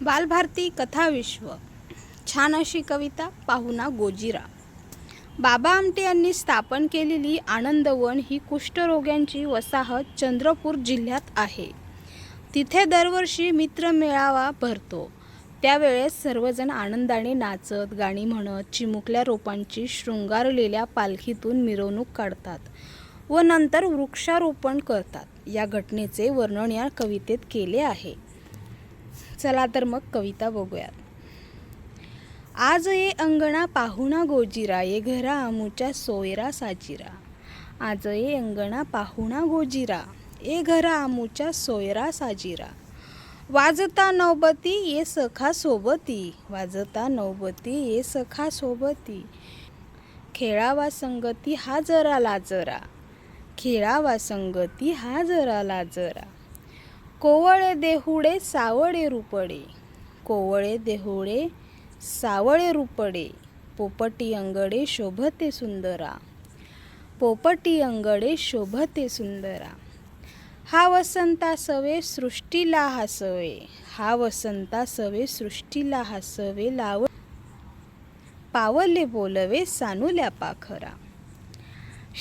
बालभारती कथाविश्व छान अशी कविता पाहुणा गोजिरा बाबा आमटे यांनी स्थापन केलेली आनंदवन ही कुष्ठरोग्यांची वसाहत चंद्रपूर जिल्ह्यात आहे. तिथे दरवर्षी मित्र मेळावा भरतो. त्यावेळेस सर्वजण आनंदाने नाचत गाणी म्हणत चिमुकल्या रोपांची शृंगारलेल्या पालखीतून मिरवणूक काढतात व नंतर वृक्षारोपण करतात. या घटनेचे वर्णन या कवितेत केले आहे. चला तर मग कविता बघूयात. आज ये अंगणा पाहुणा गोजिरा ये घरा आमुच्या सोयरा साजिरा आज ये अंगणा पाहुणा गोजिरा ये घरा आमुच्या सोयरा साजिरा. वाजता नौबती ये सखा सोबती. वाजता नौबती ये सखा सोबती. खेळावा संगती हा जरा लाजरा. खेळावा संगती हा जरा लाजरा. कोवळे देहुडे सावळे रुपडे. कोवळे देहुळे सावळे रुपडे. पोपटी अंगडे शोभते सुंदरा. पोपटी अंगडे शोभते सुंदरा. हा वसंता सवे सृष्टीला हसवे. हा वसंता सवे सृष्टीला हसवे लाव पावले बोलवे सानुल्या पाखरा.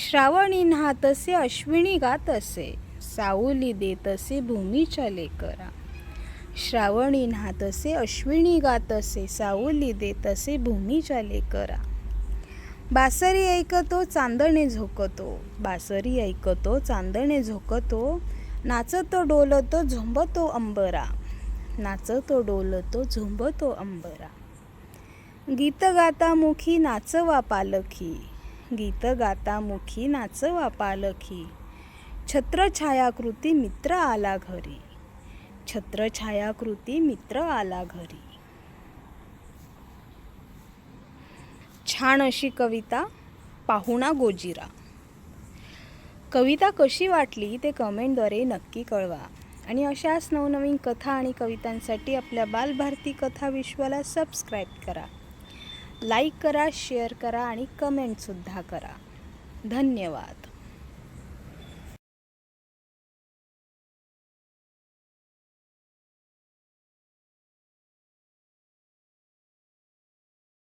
श्रावणी न्हातसे अश्विनी गात असे साऊली दे तसे भूमीच्या लेकरा. श्रावणी न्हातसे अश्विनी गातसे साऊली दे तसे भूमीच्या लेकरा. बासरी ऐकतो चांदणे झोकतो. बासरी ऐकतो चांदणे झोकतो. नाचतो डोलतो झुंबतो अंबरा. नाचतो डोलतो झुंबतो अंबरा. गीत गाता मुखी नाचवा पालखी. गीत गाता मुखी नाचवा पालखी. छत्रछायाकृती मित्र आला घरी. छत्रछायाकृती मित्र आला घरी. छान अशी कविता पाहुणा गोजिरा. कविता कशी वाटली ते कमेंटद्वारे नक्की कळवा. आणि अशाच नवनवीन कथा आणि कवितांसाठी आपल्या बालभारती कथा विश्वाला सबस्क्राईब करा. लाईक करा शेअर करा आणि कमेंटसुद्धा करा. धन्यवाद.